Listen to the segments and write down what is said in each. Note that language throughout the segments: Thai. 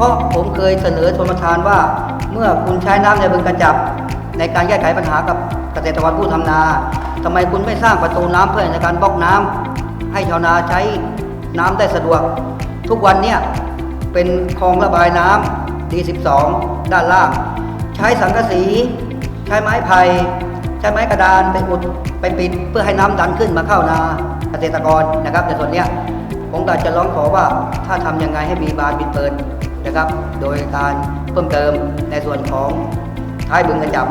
เพราะผมเคยเสนอชนประธานว่า เมื่อคุณใช้น้ำในบึงกระจับ ในการแก้ไขปัญหากับเกษตรกรผู้ทำนาทำไมคุณไม่สร้างประตูน้ำเพื่อในการบล็อกน้ำให้ชาวนาใช้น้ำได้สะดวก ทุกวันเนี่ยเป็นคลองระบายน้ำ D12 ด้านล่าง ใช้สังกะสี ใช้ไม้ไผ่ใช้ไม้กระดานไปอุดไปปิดเพื่อให้น้ำดันขึ้นมาเข้านาเกษตรกรนะครับในส่วนเนี้ยผมก็จะร้องขอว่าถ้าทำยังไงให้มีบานปิดเปิด นะครับ โดยการเพิ่มเติมในส่วนของท้ายบึงกระจับ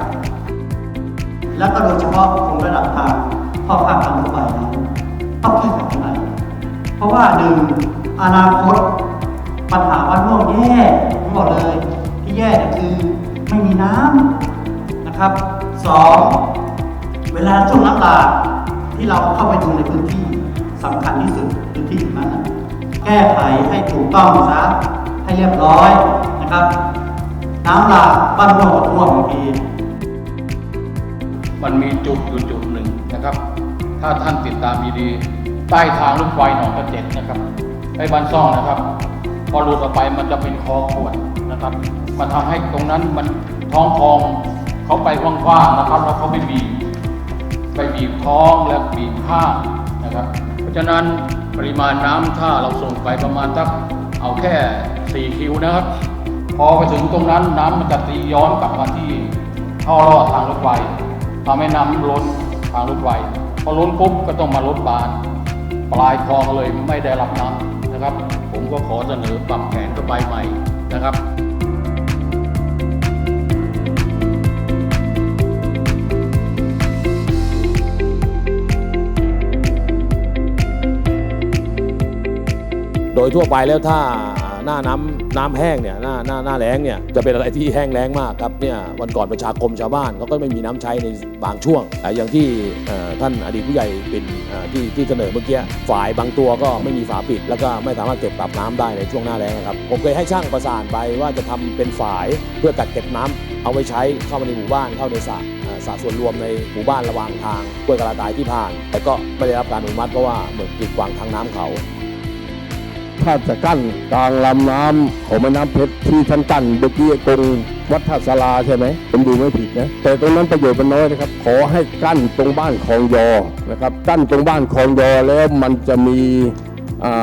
แล้วก็โดยเฉพาะของระดับทางพ่อภาคทางรถไฟนั้นต้องแก้ไขยังไงเพราะว่าหนึ่งอนาคตปัญหาวัดม่วงแย่ผมบอกเลยที่แย่คือไม่มีน้ำนะครับสองเวลาช่วงน้ำหลากที่เราเข้าไปดูในพื้นที่สำคัญที่สุดพื้นที่นั้นแก้ไขให้ถูกต้องซะ ให้เรียบร้อยนะครับ น้ำหลากบ้านม่วงกับม่วงบางทีมันมีจุดอยู่จุดหนึ่งนะครับ ถ้าท่านติดตามดีๆใต้ทางรถไฟหนองกระเจ็ดนะครับไปบ้านซ่องนะครับ พอหลุดออกไปมันจะเป็นคอขวดนะครับมันทำให้ตรงนั้นมันท้องคลองเขาไปกว้างๆนะครับแล้วเขาไม่บีบไปบีบคลองและบีบข้างนะครับ เพราะฉะนั้นปริมาณน้ำถ้าเราส่งไปประมาณสักเอาแค่ 4คิวนะครับ พอไปถึงตรงนั้นน้ำมันจะตีย้อนกลับมาที่ท่อรอดทางรถไฟทำให้น้ำล้นทางรถไฟพอล้นปุ๊บก็ต้องมาลดบาน ปลายคลองเลยไม่ได้รับน้ำนะครับ ผมก็ขอเสนอปรับแผนเข้าไปใหม่นะครับโดยทั่วไปแล้วถ้า หน้าน้ำน้ำแห้งเนี่ยหน้าหน้าหน้าแล้งเนี่ยจะเป็นอะไรที่แห้งแล้งมากครับเนี่ยวันก่อนประชาคมชาวบ้านเขาก็ไม่มีน้ำใช้ในบางช่วงอย่างที่เอ่อท่านอดีตผู้ใหญ่เป็นเอ่อที่ที่เสนอเมื่อกี้ฝายบางตัวก็ไม่มีฝาปิด แล้วก็ไม่สามารถเก็บปรับน้ำได้ในช่วงหน้าแล้งนะครับผมเคยให้ช่างประสานไปว่าจะทำเป็นฝายเพื่อกักเก็บน้ำเอาไว้ใช้เข้ามาในหมู่บ้านเข้าในสระอ่อสระส่วนรวมในหมู่บ้านระหว่างทางห้วยกระตายที่ผ่าน แต่ก็ไม่ได้รับการอนุมัติเพราะว่าเหมือนกีดขวางทางน้ำเขา ถ้าจะกั้นกลางลำน้ำของแม่น้ำเพชรที่ท่านกั้นเมื่อกี้ตรงวัดท่าสลาใช่ไหมผมดูไม่ผิดนะ แต่ตรงนั้นประโยชน์มันน้อยนะครับ ขอให้กั้นตรงบ้านคลองยอนะครับ กั้นตรงบ้านคลองยอแล้วมันจะมี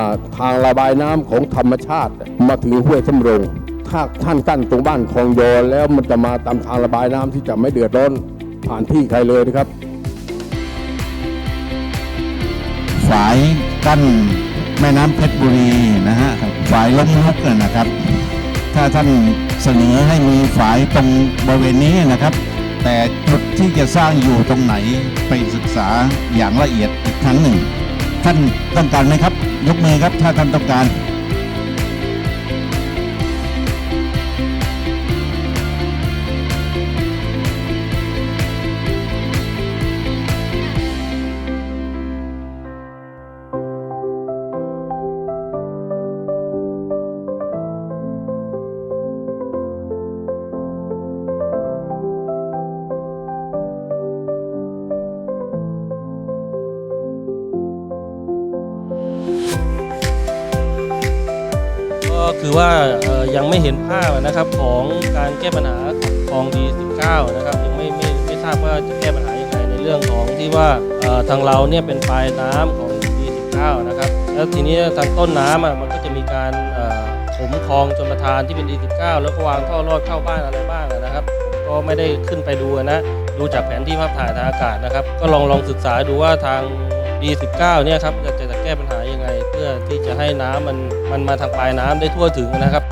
าทางระบายน้ำของธรรมชาติ มาถึงห้วยสำโรง ถ้าท่านกั้นตรงบ้านคลองยอแล้วมันจะมาตามทางระบายน้ำที่จะไม่เดือดร้อนผ่านที่ใครเลยนะครับ ฝายกั้น แม่น้ำเพชรบุรีนะฮะฝ่ายล้มลุกนะนะครับ ถ้าท่านเสนอให้มีฝ่ายตรงบริเวณนี้นะครับ แต่จุดที่จะสร้างอยู่ตรงไหนไปศึกษาอย่างละเอียดอีกครั้งหนึ่ง ท่านต้องการไหมครับ ยกมือครับถ้าท่านต้องการ คือว่ายังไม่เห็นภาพนะครับของการแก้ปัญหาคลองดี 19 นะครับยังไม่ไม่ไม่ทราบว่าจะแก้ปัญหายังไงในเรื่องของที่ว่าทางเราเนี่ยเป็นปลายน้ำของดี 19 นะครับแล้วทีนี้ทางต้นน้ำมันก็จะมีการเอ่อถมคลองชนประทานที่เป็นดี 19 แล้วก็วางท่อรอดเข้าบ้านอะไรบ้างนะครับก็ไม่ได้ขึ้นไปดูนะดูจากแผนที่ภาพถ่ายทางอากาศนะครับ ก็ลองลองศึกษาดูว่าทาง D19 เนี่ยครับจะจะจะแก้ปัญหายังไง เพื่อที่จะให้น้ำมันมันมาทางปลายน้ำได้ทั่วถึงนะครับ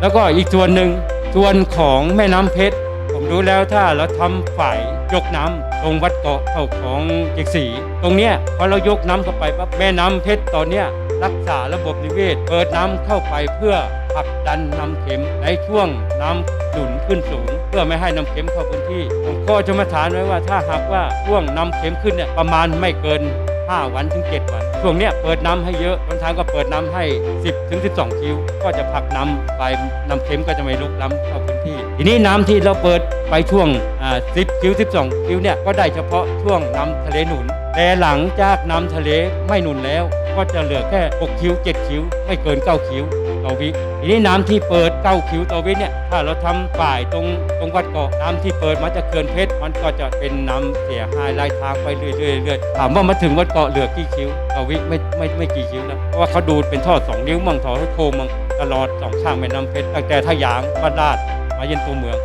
แล้วก็อีกส่วนหนึ่งส่วนของแม่น้ำเพชร ผมดูแล้วถ้าเราทำฝ่ายยกน้ำตรงวัดเกาะเข้าของเจกสีตรงเนี้ยพอเรายกน้ำเข้าไปปั๊บแม่น้ำเพชรตอนเนี้ยรักษาระบบนิเวศ เปิดน้ำเข้าไปเพื่อ ผลักดันน้ำเข็มในช่วงน้ำหนุนขึ้นสูง เพื่อไม่ให้น้ำเข็มเข้าพื้นที่ผมก็จะมาถามไว้ว่าถ้าหากว่าช่วงน้ำเข็มขึ้นเนี่ยประมาณไม่เกิน 5 วันถึง 7 วัน ช่วงเนี้ยเปิดน้ำให้เยอะบางทางก็เปิดน้ำให้ 10ถึง12 คิว ก็จะผลักน้ำไปน้ำเค็มก็จะไม่ลุกล้ำเข้าพื้นที่ ทีนี้น้ำที่เราเปิดไปช่วงอ่า10คิว12 คิวเนี่ยก็ได้เฉพาะช่วงน้ำทะเลหนุน แต่หลังจากน้ำทะเลไม่หนุนแล้ว ก็จะเหลือแค่ 6 คิว7 คิวไม่เกิน 9 คิวต่อวิทีนี้น้ำที่เปิดเก้าคิวต่อวิเนี่ยถ้าเราทำฝ่ายตรงตรงวัดเกาะน้ำที่เปิดมาจากเขื่อนเพชรมันก็จะเป็นน้ำเสียหายรายทางไปเรื่อยๆเรื่อยๆถามว่ามาถึงวัดเกาะเหลือกี่คิวต่อวิไม่ไม่ไม่กี่คิวนะเพราะว่าเขาดูดเป็นทอสองนิ้วมั่งทอโคมมั่งตลอดสองข้างแม่น้ำเพชรตั้งแต่ท่ายางบ้านลาดมาเย็นตัวเมือง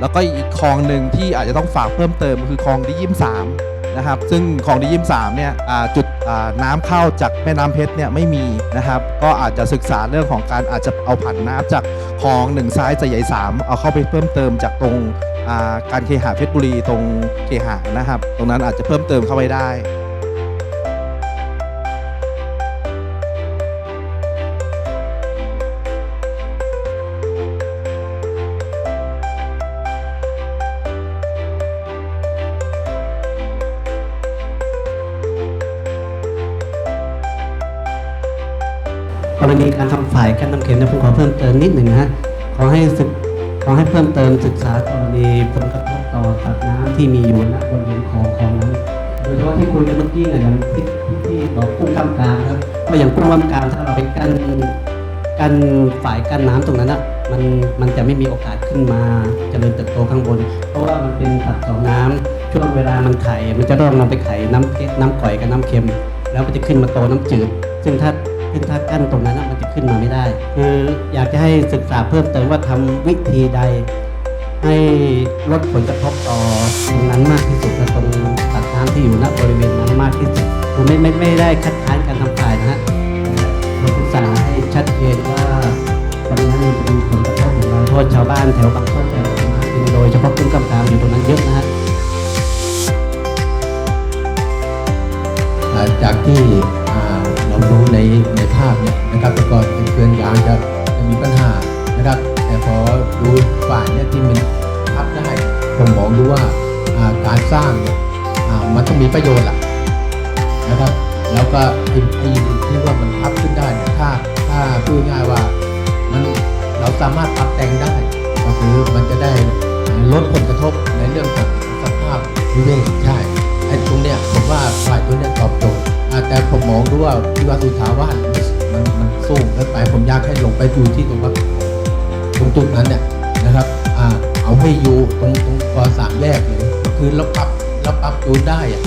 แล้วก็อีกคลองหนึ่งที่อาจจะต้องฝากเพิ่มเติมคือคลองดียิมสาม นะครับ ซึ่งของดียิมสามเนี่ยจุดน้ำเข้าจากแม่น้ำเพชรเนี่ยไม่มีนะครับ ก็อาจจะศึกษาเรื่องของการอาจจะเอาผันน้ำจากคลองหนึ่งซ้ายจะใหญ่สามเอาเข้าไปเพิ่มเติมจากตรงการเคหะเพชรบุรีตรงเคหะนะครับ ตรงนั้นอาจจะเพิ่มเติมเข้าไปได้ รณีการทำฝ่ายกั้นน้ำเข็มเนี่ยผมขอเพิ่มเติมนิดหนึ่งนะฮะขอให้ศึกขอให้เพิ่มเติมศึกษากรณีผลกระทบต่อตัดน้ำที่มีอยู่ณบริเวณคลองคลองนั้นโดยเฉพาะที่คุยกันเมื่อกี้เนี่ยอย่างที่ที่ที่บอกกุ้งกำกางนะครับก็อย่างกุ้งกำกางถ้าเราไปกั้นกั้นฝ่ายกั้นน้ำตรงนั้นอะมันมันจะไม่มีโอกาสขึ้นมาเจริญเติบโตข้างบน เพราะว่ามันเป็นตัดต่อน้ำช่วงเวลามันไข่มันจะต้องลงไปไข่น้ำเค็มน้ำก่อยกับน้ำเค็ม แล้วมันจะขึ้นมาโตน้ำจืด ซึ่งถ้า ซึ่งถ้ากั้นตรงนั้นน่ะมันจะขึ้นมาไม่ได้ คืออยากจะให้ศึกษาเพิ่มเติมว่าทำวิธีใด ให้ลดผลกระทบต่อตรงนั้นมากที่สุดและตรงตัดน้ำที่อยู่ณบริเวณนั้นมากที่สุดผมไม่ไม่ไม่ได้คัดค้านการทำฝ่ายนะฮะเราศึกษาให้ชัดเจนว่าตรงนั้นมันมีผลกระทบอย่างไรเพราะว่าชาวบ้านแถวบางต้นแถวมากินโดยเฉพาะกุ้งกำกามอยู่ตรงนั้นเยอะนะฮะอ่าจากที่ อ่าเราดูในในภาพเนี่ยนะครับแต่ก่อนเป็นเพื่อนยางจะจะมีปัญหานะครับ แต่พอดูฝ่ายเนี่ยที่มันพับได้ผมมองดูว่าการสร้างเนี่ยมันต้องมีประโยชน์แหละนะครับ แล้วก็ไอ้ไอ้ที่ว่ามันพับขึ้นได้เนี่ยถ้าถ้าพูดง่ายว่ามันเราสามารถปรับแต่งได้ก็คือมันจะได้ลดผลกระทบในเรื่องของสภาพนิเวศใช่ ว่าที่ว่าสุทาวาสมันมันสู้แล้วไปผมอยากให้ลงไปอยู่ที่ตรงวัดตรงจุดนั้นเนี่ยนะครับอ่าเอาให้อยู่ตรงตรงกอสามแยกเลยคือเราปรับเราปรับจูนได้อะ